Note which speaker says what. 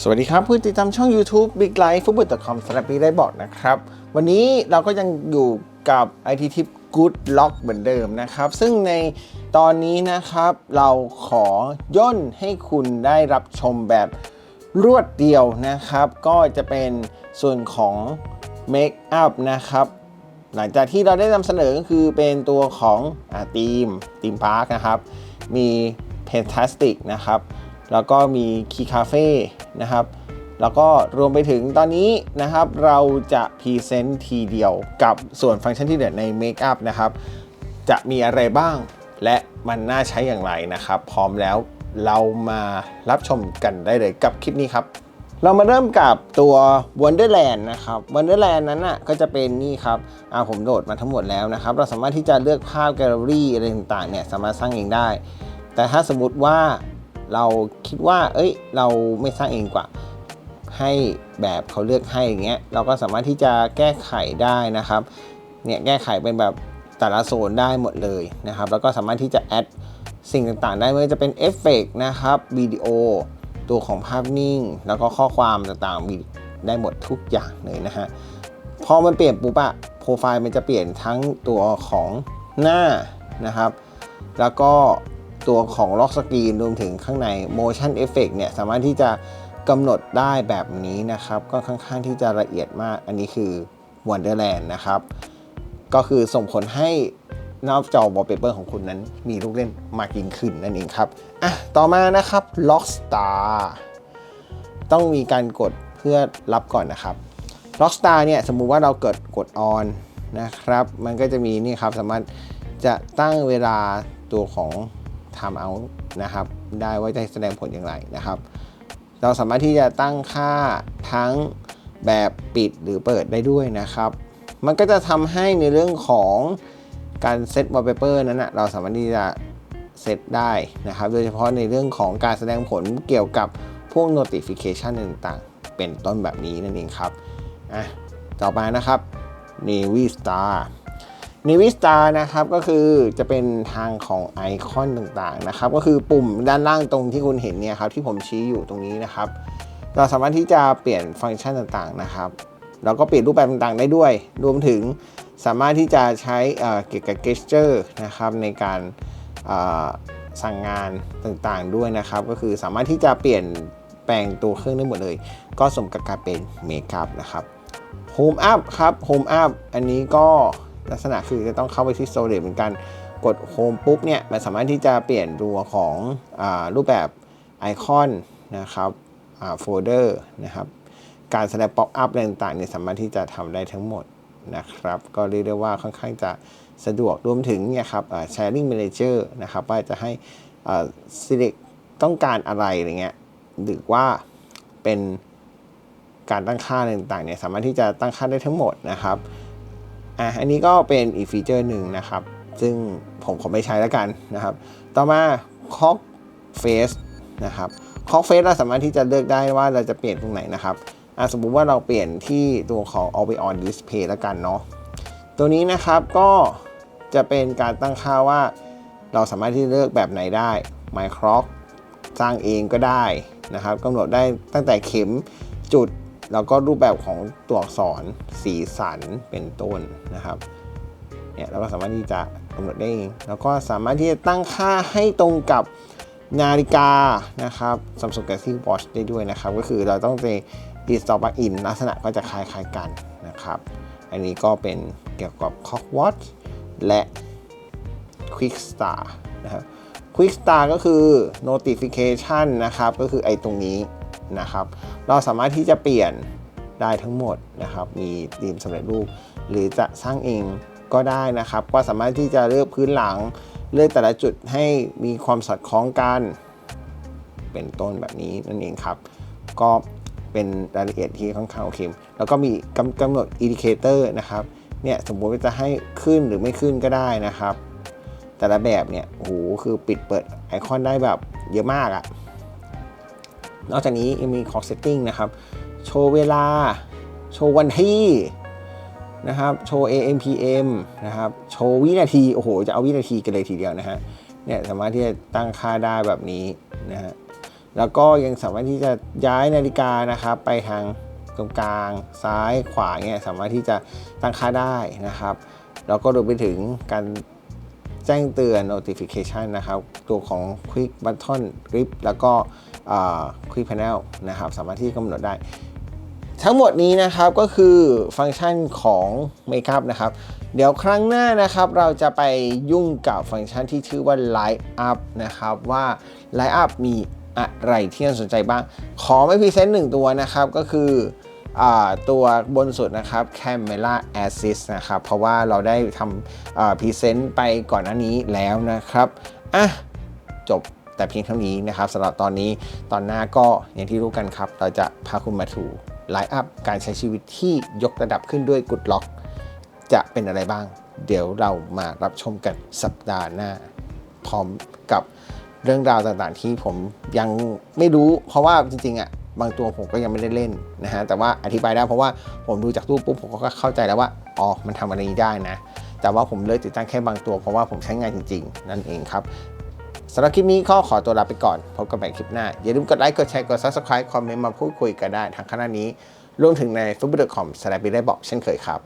Speaker 1: สวัสดีครับผู้ติดตามช่อง YouTube Big Life Football.com สำหรับปีได้บอกนะครับ วันนี้เราก็ยังอยู่กับ IT Tip Good Lock เหมือนเดิมนะครับ ซึ่งในตอนนี้นะครับเราขอย่นให้คุณได้รับชมแบบรวดเดียวนะครับ ก็จะเป็นส่วนของ Make Up นะครับ หลังจากที่เราได้นำเสนอก็คือเป็นตัวของอทีมทีมพาร์คนะครับ มี p e n t a s t i c นะครับ แล้วก็มี Key Cafe นะครับ แล้วก็รวมไปถึงตอนนี้นะครับ เราจะพรีเซนต์ทีเดียวกับส่วนฟังก์ชันที่เด็ดใน Makeup นะครับ จะมีอะไรบ้างและมันน่าใช้อย่างไรนะครับ พร้อมแล้วเรามารับชมกันได้เลยกับคลิปนี้ครับ เรามาเริ่มกับตัว Wonderland นะครับ Wonderland นั้นน่ะก็จะเป็นนี่ครับอ่าผมโหลดมาทั้งหมดแล้วนะครับ เราสามารถที่จะเลือกภาพแกลเลอรี่อะไรต่างๆเนี่ยสามารถสร้างเองได้ แต่ถ้าสมมติว่า เราคิดว่า เอ้ย เราไม่สร้างเองกว่า ให้แบบเขาเลือกให้อย่างเงี้ย เราก็สามารถที่จะแก้ไขได้นะครับ เนี่ยแก้ไขเป็นแบบแต่ละโซนได้หมดเลยนะครับ แล้วก็สามารถที่จะแอดสิ่งต่างๆ ได้ไม่ว่าจะเป็นเอฟเฟกนะครับ วิดีโอ ตัวของภาพนิ่ง แล้วก็ข้อความต่างๆ ได้หมดทุกอย่างเลยนะฮะ พอมันเปลี่ยนปุ๊บอะโปรไฟล์มันจะเปลี่ยนทั้งตัวของหน้านะครับ แล้วก็ ตัวของล็อกสกรีนรวมถึงข้างใน motion effect เนี่ยสามารถที่จะกำหนดได้แบบนี้นะครับ ก็ค่อนข้างที่จะละเอียดมาก อันนี้คือ Wonderland นะครับ ก็คือส่งผลให้หน้าจอ wallpaper ของคุณนั้นมีลูกเล่นมากยิ่งขึ้นนั่นเองครับ อะ ต่อมานะครับ Lockstar ต้องมีการกดเพื่อรับก่อนนะครับ Lockstar เนี่ยสมมุติว่าเราเกิดกด on นะครับ มันก็จะมีนี่ครับสามารถจะตั้งเวลาตัวของ time out นะครับ ได้ว่าจะแสดงผลอย่างไรนะครับ เราสามารถที่จะตั้งค่าทั้งแบบปิดหรือเปิดได้ด้วยนะครับ มันก็จะทำให้ในเรื่องของการเซต wallpaper นั้นนะเราสามารถที่จะเซตได้นะครับ โดยเฉพาะในเรื่องของการแสดงผลเกี่ยวกับพวก notification ต่างๆ เป็นต้นแบบนี้นั่นเองครับอะต่อไปนะครับ Navy Star Navy Star นะครับก็คือจะเป็นทางของไอคอนต่างๆนะครับก็คือปุ่มด้านล่างตรงที่คุณเห็นเนี่ยครับที่ผมชี้อยู่ตรงนี้นะครับ เราสามารถที่จะเปลี่ยนฟังก์ชันต่างๆนะครับเราก็เปลี่ยนรูปแบบต่างๆได้ด้วย รวมถึงสามารถที่จะใช้เอ่อเกี่ยวกับ gesture นะครับในการสั่งงานต่างๆด้วยนะครับ ก็คือสามารถที่จะเปลี่ยนแปลงตัวเครื่องได้หมดเลย ก็สมกับการเป็นเมคอัพนะครับ Home Up ครับ Home Up อันนี้ก็ ลักษณะคือจะต้องเข้าไปที่ Storage เหมือนกัน กด Home ปุ๊บเนี่ย มันสามารถที่จะเปลี่ยนตัวของอรูปแบบไอคอนนะครับโฟลเดอร์นะครับ การแสดงป๊อปอัพอะไรต่างๆเนี่ยสามารถที่จะทำได้ทั้งหมดนะครับ ก็เรียกได้ว่าค่อนข้างจะสะดวกรวมถึงเนี่ยครับอ่า sharing manager นะครับว่าจะให้ select ต้องการอะไรอะไรเงี้ยหรือว่าเป็นการตั้งค่าต่างๆเนี่ยสามารถที่จะตั้งค่าได้ทั้งหมดนะครับ อะอันนี้ก็เป็นอีกฟีเจอร์หนึ่งนะครับ ซึ่งผมขอไม่ใช้แล้วกันนะครับ ต่อมา Clock Face นะครับ Clock Face เราสามารถที่จะเลือกได้ว่าเราจะเปลี่ยนตรงไหนนะครับอะสมมุติว่าเราเปลี่ยนที่ตัวของ a l w a y On Display แล้วกันเนาะตัวนี้นะครับก็จะเป็นการตั้งค่าว่า เราสามารถที่เลือกแบบไหนได้ My Clock สร้างเองก็ได้นะครับกำหนดได้ตั้งแต่เข็มจุด แล้วก็รูปแบบของตัวอักษรสีสันเป็นต้นนะครับเนี่ยเราก็สามารถที่จะกำหนดได้เองแล้วก็สามารถที่จะตั้งค่าให้ตรงกับนาฬิกานะครับ Samsung Galaxy Watch ได้ด้วยนะครับ ก็คือเราต้องไป install plugin ลักษณะก็จะคล้ายๆกันนะครับ อันนี้ก็เป็นเกี่ยวกับ Clock Watch และ Quick Star นะครับ Quick Star ก็คือ notification นะครับ ก็คือไอ้ตรงนี้ นะครับ เราสามารถที่จะเปลี่ยนได้ทั้งหมดนะครับ มีธีมสำเร็จรูป หรือจะสร้างเองก็ได้นะครับ ก็สามารถที่จะเลือกพื้นหลัง เลือกแต่ละจุดให้มีความสอดคล้องกัน เป็นต้นแบบนี้นั่นเองครับ ก็เป็นรายละเอียดที่ค่อนข้างโอเค แล้วก็มีกำกำหนดอินดิเคเตอร์นะครับ เนี่ยสมมติว่าจะให้ขึ้นหรือไม่ขึ้นก็ได้นะครับ แต่ละแบบเนี่ยโอ้โหคือปิดเปิดไอคอนได้แบบเยอะมากอะ นอกจากนี้ยังมี clock setting นะครับ โชว์เวลา โชว์วันที่นะครับ โชว์ AM PM นะครับ โชว์วินาที โอ้โห จะเอาวินาทีกันเลยทีเดียวนะฮะ เนี่ยสามารถที่จะตั้งค่าได้แบบนี้นะฮะ แล้วก็ยังสามารถที่จะย้ายนาฬิกานะครับ ไปทางตรงกลาง ซ้ายขวาเนี่ยสามารถที่จะตั้งค่าได้นะครับ แล้วก็รวมไปถึงการแจ้งเตือน notification นะครับ ตัวของ quick button grip แล้วก็ อ่า quick panel นะครับสามารถที่กำหนดได้ ทั้งหมดนี้นะครับก็คือฟังก์ชันของเมคอัพนะครับเดี๋ยวครั้งหน้านะครับเราจะไปยุ่งกับฟังก์ชันที่ชื่อว่า Light Up นะครับว่า Light Up มีอะไรที่น่าสนใจบ้าง ขอไม่พรีเซนต์หนึ่งตัวนะครับก็คืออตัวบนสุดนะครับ Camera Assist นะครับ เพราะว่าเราได้ทำพรีเซนต์ไปก่อนหน้านี้แล้วนะครับ อะ จบ แต่เพียงเท่านี้นะครับสำหรับตอนนี้ตอนหน้าก็อย่างที่รู้กันครับ เราจะพาคุณมาถูไลฟ์อัพการใช้ชีวิตที่ยกระดับขึ้นด้วยกุดล็อก จะเป็นอะไรบ้าง เดี๋ยวเรามารับชมกันสัปดาห์หน้า พร้อมกับเรื่องราวต่างๆ ที่ผมยังไม่รู้ เพราะว่าจริงๆอะบางตัวผมก็ยังไม่ได้เล่นนะฮะแต่ว่าอธิบายได้เพราะว่าผมดูจากรูปปุ๊บผมก็เข้าใจแล้วว่าอ๋อมันทำอะไรนี้ได้นะ แต่ว่าผมเลือกติดตั้งแค่บางตัวเพราะว่าผมใช้งานจริง ๆ นั่นเองครับ สำหรับคลิปนี้ก็ขอตัวลาไปก่อน พบกันใหม่คลิปหน้า อย่าลืมกดไลค์ กดแชร์ กด subscribe คอมเมนต์มาพูดคุยกันได้ทางขณะนี้ รวมถึงใน f a c e b o o k c o m สแลปได้บอกเช่นเคยครับ